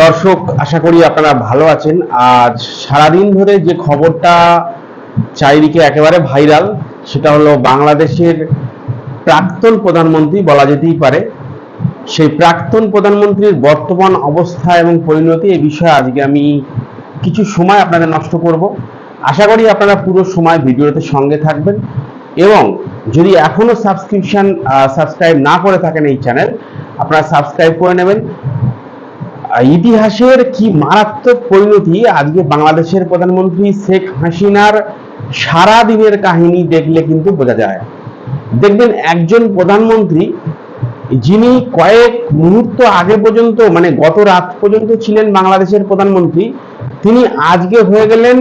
দর্শক, আশা করি আপনারা ভালো আছেন। আজ সারাদিন ধরে যে খবরটা চারিদিকে একেবারে ভাইরাল, সেটা হলো বাংলাদেশের প্রাক্তন প্রধানমন্ত্রী বলা যেতেই পারে। সেই প্রাক্তন প্রধানমন্ত্রীর বর্তমান অবস্থা এবং পরিণতি এই বিষয়ে আজকে আমি কিছু সময় আপনাদের নষ্ট করব। আশা করি আপনারা পুরো সময় ভিডিওতে সঙ্গে থাকবেন এবং যদি এখনও সাবস্ক্রিপশন সাবস্ক্রাইব না করে থাকেন এই চ্যানেল, আপনারা সাবস্ক্রাইব করে নেবেন। ইতিহাসের কি মারাত্মক পরিণতি? আজকে বাংলাদেশের প্রধানমন্ত্রী শেখ হাসিনার সারা দিনের কাহিনী দেখলে কিন্তু বোঝা যায়। দেখবেন একজন প্রধানমন্ত্রী, যিনি কয়েক মুহূর্ত আগে পর্যন্ত মানে গত রাত পর্যন্ত ছিলেন বাংলাদেশের প্রধানমন্ত্রী, তিনি আজকে হয়ে গেলেন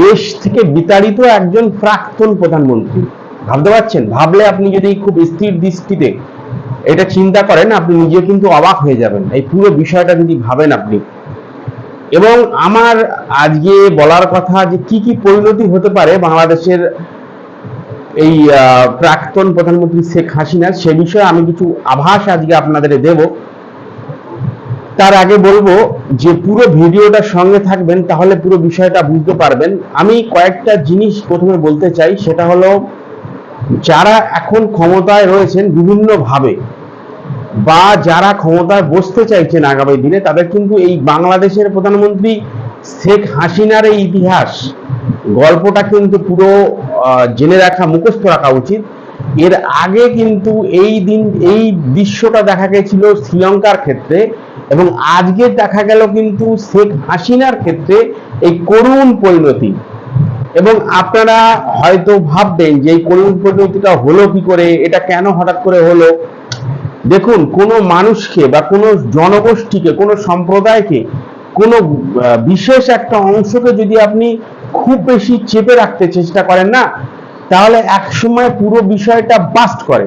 দেশ থেকে বিতাড়িত একজন প্রাক্তন প্রধানমন্ত্রী। ভাবতে পারছেন? ভাবলে আপনি যদি খুব স্থির দৃষ্টিতে এটা চিন্তা করেন, আপনি নিজে কিন্তু অবাক হয়ে যাবেন। এই পুরো বিষয়টা যদি ভাবেন আপনি। এবং আমার আজকে বলার কথা যে কি কি পরিণতি হতে পারে বাংলাদেশের এই প্রাক্তন প্রধানমন্ত্রী শেখ হাসিনার সে বিষয়ে আমি কিছু আভাস আজকে আপনাদের দেব। তার আগে বলব যে পুরো ভিডিওটার সঙ্গে থাকবেন, তাহলে পুরো বিষয়টা বুঝতে পারবেন। আমি কয়েকটা জিনিস প্রথমে বলতে চাই, সেটা হলো যারা এখন ক্ষমতায় রয়েছেন বিভিন্ন ভাবে বা যারা ক্ষমতায় বসতে চাইছেন আগামী দিনে, তাদের কিন্তু এই বাংলাদেশের প্রধানমন্ত্রী শেখ হাসিনার এই ইতিহাস, গল্পটা কিন্তু পুরো জেনে রাখা, মুখস্থ রাখা উচিত। এর আগে কিন্তু এই দিন, এই দৃশ্যটা দেখা গেছিল শ্রীলঙ্কার ক্ষেত্রে এবং আজকে দেখা গেল কিন্তু শেখ হাসিনার ক্ষেত্রে এই করুণ পরিণতি। এবং আপনারা হয়তো ভাববেন যে এই করুণ পরিণতিটা হলো কি করে, এটা কেন হঠাৎ করে হলো? দেখুন, কোনো মানুষকে বা কোনো জনগোষ্ঠীকে, কোনো সম্প্রদায়কে, কোনো বিশেষ একটা অংশকে যদি আপনি খুব বেশি চেপে রাখতে চেষ্টা করেন না, তাহলে একসময় পুরো বিষয়টা বাস্ট করে।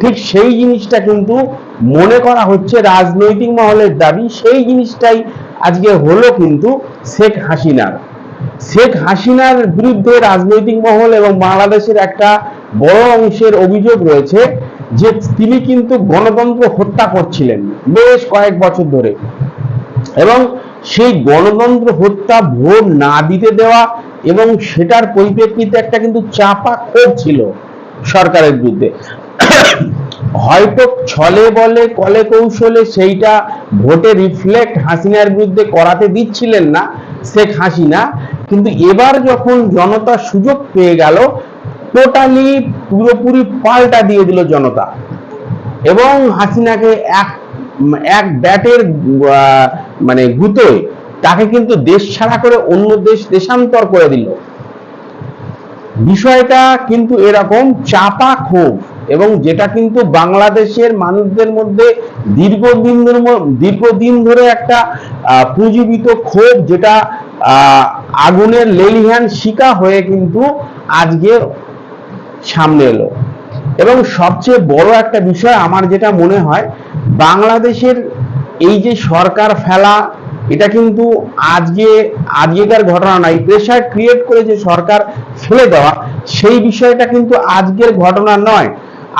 ঠিক সেই জিনিসটা কিন্তু মনে করা হচ্ছে রাজনৈতিক মহলের দাবি, সেই জিনিসটাই আজকে হলো কিন্তু শেখ হাসিনার। শেখ হাসিনার বিরুদ্ধে রাজনৈতিক মহল এবং বাংলাদেশের একটা বড় অংশের অভিযোগ রয়েছে যে তিনি কিন্তু গণতন্ত্র হত্যা করছিলেন বেশ কয়েক বছর ধরে। এবং সেই গণতন্ত্র হত্যা ভোট না দিতে দেওয়া এবং সেটার পরিপ্রেক্ষিতে একটা কিন্তু চাপা ক্ষোভ ছিল সরকারের বিরুদ্ধে। হয়তো ছলে বলে, কলে কৌশলে সেইটা ভোটে রিফ্লেক্ট হাসিনার বিরুদ্ধে করাতে দিচ্ছিলেন না শেখ হাসিনা। কিন্তু এবার যখন জনতা সুযোগ পেয়ে গেল টোটালি পুরোপুরি পাল্টা দিয়ে দিল জনতা। এবং হাসিনাকে এক এক ব্যাটের মানে গুতোয় তাকে কিন্তু দেশ ছাড়া করে অন্য দেশ দেশান্তর করে দিল। বিষয়টা কিন্তু এরকম চাপা ক্ষোভ এবং যেটা কিন্তু বাংলাদেশের মানুষদের মধ্যে দীর্ঘদিন দীর্ঘদিন ধরে একটা পুঁজীবিত ক্ষোভ যেটা আগুনের লেলিহান শিকা হয়ে কিন্তু আজকে সামনে এলো। এবং সবচেয়ে বড় একটা বিষয় আমার যেটা মনে হয়, বাংলাদেশের এই যে সরকার ফেলা, এটা কিন্তু আজকে, আজকেকার ঘটনা নয় প্রেশার ক্রিয়েট করে যে সরকার ফেলে দেওয়া, সেই বিষয়টা কিন্তু আজকের ঘটনা নয়।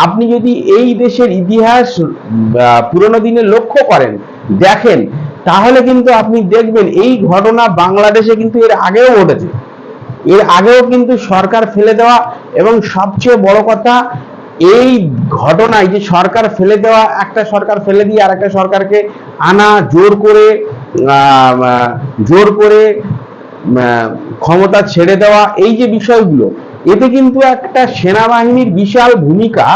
আপনি যদি এই দেশের ইতিহাস পুরোনো দিনে লক্ষ্য করেন, দেখেন তাহলে কিন্তু আপনি দেখবেন এই ঘটনা বাংলাদেশে কিন্তু এর আগেও ঘটেছে। এর আগেও কিন্তু সরকার ফেলে দেওয়া এবং সবচেয়ে বড় কথা, এই ঘটনায় যে সরকার ফেলে দেওয়া, একটা সরকার ফেলে দিয়ে আর একটা সরকারকে আনা, জোর করে জোর করে ক্ষমতা ছেড়ে দেওয়া, এই যে বিষয়গুলো, এতে কিন্তু একটা সেনাবাহিনীর বিশাল ভূমিকা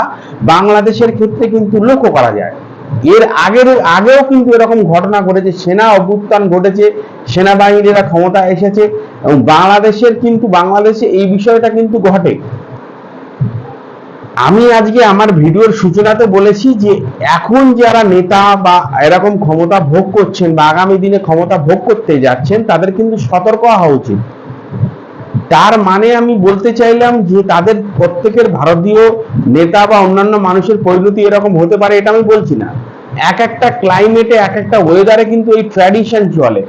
বাংলাদেশের ক্ষেত্রে কিন্তু লক্ষ্য করা যায়। এর আগের, আগেও কিন্তু এরকম ঘটনা ঘটেছে, সেনা অভ্যুত্থান ঘটেছে, সেনাবাহিনীরা ক্ষমতা এসেছে, এবং বাংলাদেশের কিন্তু, বাংলাদেশে এই বিষয়টা কিন্তু ঘটে। আমি আজকে আমার ভিডিওর সূচনাতে বলেছি যে এখন যারা নেতা বা এরকম ক্ষমতা ভোগ করছেন বা আগামী দিনে ক্ষমতা ভোগ করতে যাচ্ছেন, তাদের কিন্তু সতর্ক হওয়া উচিত। তার মানে আমি বলতে চাইলাম যে তাদের প্রত্যেকের ভারতীয় নেতা বা অন্যান্য মানুষের পরিণতি এরকম হতে পারে, এটা আমি বলছি না। এক একটা ক্লাইমেটে এক একটা ওয়েদারে কিন্তু এই ট্র্যাডিশন চলে।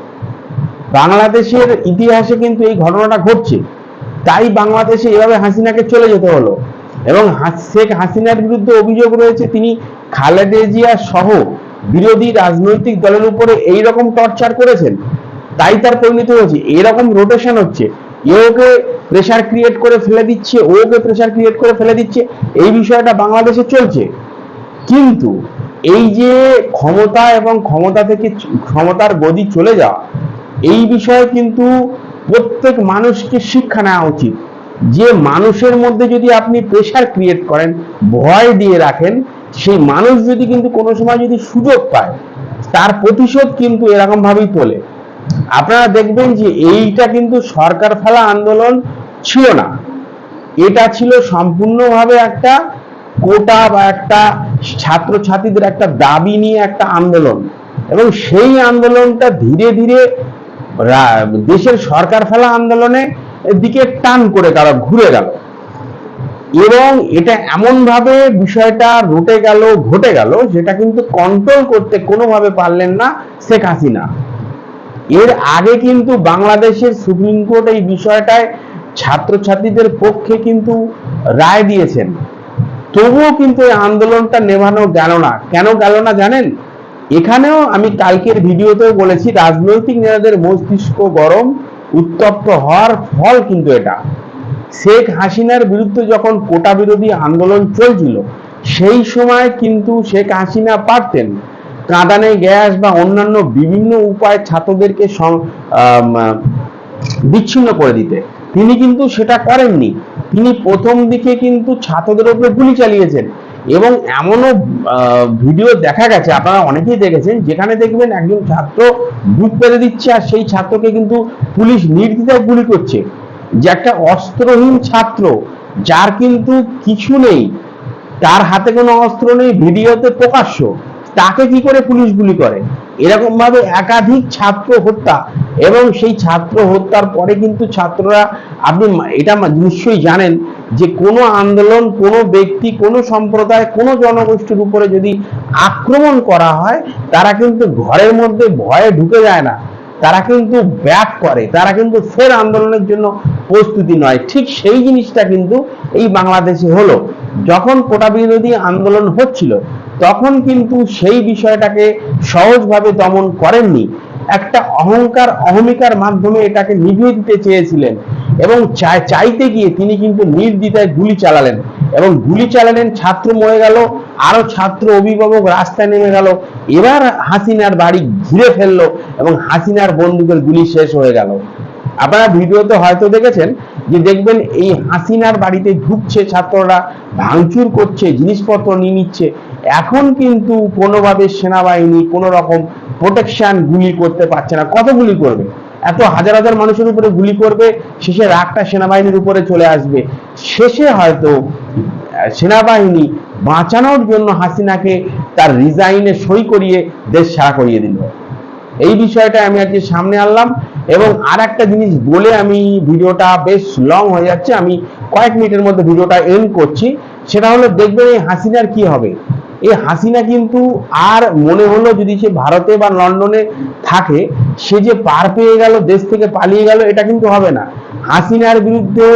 বাংলাদেশের ইতিহাসে কিন্তু এই ঘটনাটা ঘটছে। তাই বাংলাদেশে এভাবে হাসিনাকে চলে যেতে হলো। এবং শেখ হাসিনার বিরুদ্ধে অভিযোগ রয়েছে, তিনি খালেদা জিয়া সহ বিরোধী রাজনৈতিক দলের উপরে এই রকম টর্চার করেছেন। তাই তার পরিণতি হয়েছে। এরকম রোটেশন হচ্ছে। এ ওকে প্রেশার ক্রিয়েট করে ফেলে দিচ্ছে ওকে প্রেশার ক্রিয়েট করে ফেলে দিচ্ছে, এই বিষয়টা বাংলাদেশে চলছে। কিন্তু এই যে ক্ষমতা এবং ক্ষমতা থেকে ক্ষমতার গদি চলে যাওয়া, এই বিষয়ে কিন্তু প্রত্যেক মানুষকে শিক্ষা নেওয়া উচিত। যে মানুষের মধ্যে যদি আপনি প্রেশার ক্রিয়েট করেন, ভয় দিয়ে রাখেন, সেই মানুষ যদি কিন্তু কোনো সময় যদি সুযোগ পায়, তার প্রতিশোধ কিন্তু এরকম ভাবেই তোলে। আপনারা দেখবেন যে এইটা কিন্তু সরকার ফেলা আন্দোলন ছিল না। এটা ছিল সম্পূর্ণভাবে একটা কোটা বা একটা ছাত্রছাত্রীদের একটা দাবি নিয়ে একটা আন্দোলন। এবং সেই আন্দোলনটা ধীরে ধীরে দেশের সরকার ফেলা আন্দোলনের দিকে টান করে গেল ঘুরে গেল। এবং এটা এমন ভাবে বিষয়টা রুটে গেল, ঘটে গেল যেটা কিন্তু কন্ট্রোল করতে কোনোভাবে পারলেন না শেখ হাসিনা। এর আগে কিন্তু বাংলাদেশের সুপ্রিম কোর্ট এই বিষয়টায় ছাত্রছাত্রীদের পক্ষে কিন্তু রায় দিয়েছেন। তবুও কিন্তু এই আন্দোলনটা নেভানো গেল না। কেন গেল না জানেন? এখানেও আমি কালকের ভিডিওতেও বলেছি, রাজনৈতিক নেতাদের মস্তিষ্ক গরম, উত্তপ্ত হওয়ার ফল কিন্তু এটা। শেখ হাসিনার বিরুদ্ধে যখন কোটা বিরোধী আন্দোলন চলছিল, সেই সময় কিন্তু শেখ হাসিনা পারতেন কাঁদানে গ্যাস বা অন্যান্য বিভিন্ন উপায় ছাত্রদেরকে বিচ্ছিন্ন করে দিতে। তিনি কিন্তু সেটা করেননি। তিনি প্রথম দিকে কিন্তু ছাত্রদের উপরে গুলি চালিয়েছেন। এবং এমনও ভিডিও দেখা গেছে, আপনারা অনেকেই দেখেছেন, যেখানে দেখবেন একজন ছাত্র বুক পেতে দিচ্ছে আর সেই ছাত্রকে কিন্তু পুলিশ নির্দ্বিধায় গুলি করছে। যে একটা অস্ত্রহীন ছাত্র, যার কিন্তু কিছু নেই, তার হাতে কোনো অস্ত্র নেই, ভিডিওতে প্রকাশ্য। তাকে কি করে পুলিশ গুলি করে? এরকম ভাবে একাধিক ছাত্র হত্যা এবং সেই ছাত্র হত্যার পরে কিন্তু ছাত্ররা, আপনি এটা নিশ্চয়ই জানেন যে কোনো আন্দোলন, কোনো ব্যক্তি, কোনো সম্প্রদায়, কোনো জনগোষ্ঠীর উপরে যদি আক্রমণ করা হয়, তারা কিন্তু ঘরের মধ্যে ভয়ে ঢুকে যায় না। তারা কিন্তু ব্যাক করে, তারা কিন্তু ফের আন্দোলনের জন্য প্রস্তুতি নয়। ঠিক সেই জিনিসটা কিন্তু এই বাংলাদেশে হলো। যখন কোটা বিরোধী আন্দোলন হচ্ছিল তখন কিন্তু সেই বিষয়টাকে সহজভাবে দমন করেননি। একটা অহংকার অহমিকার মাধ্যমে এটাকে নিভিয়ে দিতে চেয়েছিলেন এবং চাইতে গিয়ে তিনি কিন্তু নির্দ্বিধায় গুলি চালালেন এবং গুলি চালালেন, ছাত্র মরে গেল, আরও ছাত্র অভিভাবক রাস্তায় নেমে গেল, এবার হাসিনার বাড়ি ঘিরে ফেলল এবং হাসিনার বন্দুকের গুলি শেষ হয়ে গেল। আপনারা ভিডিওতে হয়তো দেখেছেন যে দেখবেন এই হাসিনার বাড়িতে ঢুকছে ছাত্ররা, ভাঙচুর করছে, জিনিসপত্র নিয়ে নিচ্ছে এখন কিন্তু কোনোভাবে সেনাবাহিনী কোনো রকম প্রোটেকশন গুলি করতে পারছে না। কত গুলি করবে? এত হাজার হাজার মানুষের উপরে গুলি করবে, শেষে রাগটা সেনাবাহিনীর উপরে চলে আসবে। শেষে হয়তো সেনাবাহিনী বাঁচানোর জন্য হাসিনাকে তার রিজাইনে সই করিয়ে দেশ ছাড়া করিয়ে দিল। এই বিষয়টা আমি আজকে সামনে আনলাম এবং আর একটা জিনিস বলে আমি ভিডিওটা বেশ লং হয়ে যাচ্ছে। আমি কয়েক মিনিটের মধ্যে ভিডিওটা এন্ড করছি। সেটা হলো, দেখবেন এই হাসিনার কি হবে? এই হাসিনা কিন্তু আর মনে হলো যদি সে ভারতে বা লন্ডনে থাকে, সে যে পার পেয়ে গেল, দেশ থেকে পালিয়ে গেল, এটা কিন্তু হবে না। হাসিনার বিরুদ্ধে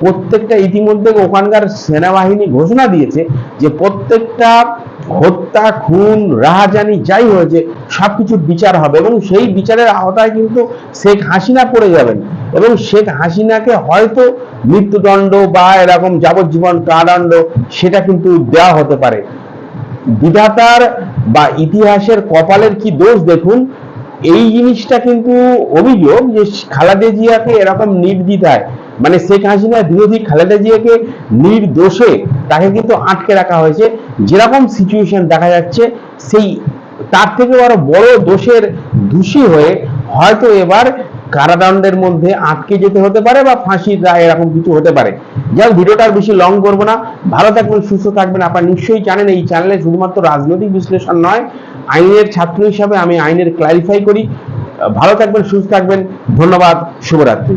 প্রত্যেকটা ইতিমধ্যে ওখানকার সেনাবাহিনী ঘোষণা দিয়েছে যে প্রত্যেকটা হত্যা, খুন, রাহাজানি যাই হয়েছে, সবকিছুর বিচার হবে এবং সেই বিচারের আওতায় কিন্তু শেখ হাসিনা পড়ে যাবেন। এবং শেখ হাসিনাকে হয়তো মৃত্যুদণ্ড বা এরকম যাবজ্জীবন কারাদণ্ড সেটা কিন্তু দেওয়া হতে পারে। বিধাতার বা ইতিহাসের কপালের কি দোষ দেখুন? এই জিনিসটা কিন্তু অভিযোগ যে খালেদা জিয়াকে এরকম নির্দ্বিধায় মানে শেখ হাসিনা বিরোধী খালেদা জিয়াকে নির্দোষে তাকে কিন্তু আটকে রাখা হয়েছে। যেরকম সিচুয়েশন দেখা যাচ্ছে, সেই তার থেকে আরও বড় দোষের দোষী হয়ে হয়তো এবার কারাদণ্ডের মধ্যে আটকে যেতে হতে পারে বা ফাঁসির রায় এরকম কিছু হতে পারে। যাই হোক, ভিডিওটা বেশি লং করব না। ভালো থাকবেন সুস্থ থাকবেন। আপনারা নিশ্চয়ই জানেন এই চ্যানেলে শুধুমাত্র রাজনৈতিক বিশ্লেষণ নয় আইনের ছাত্র হিসাবে আমি আইনের ক্লারিফাই করি। ভালো থাকবেন সুস্থ থাকবেন। ধন্যবাদ শুভরাত্রি।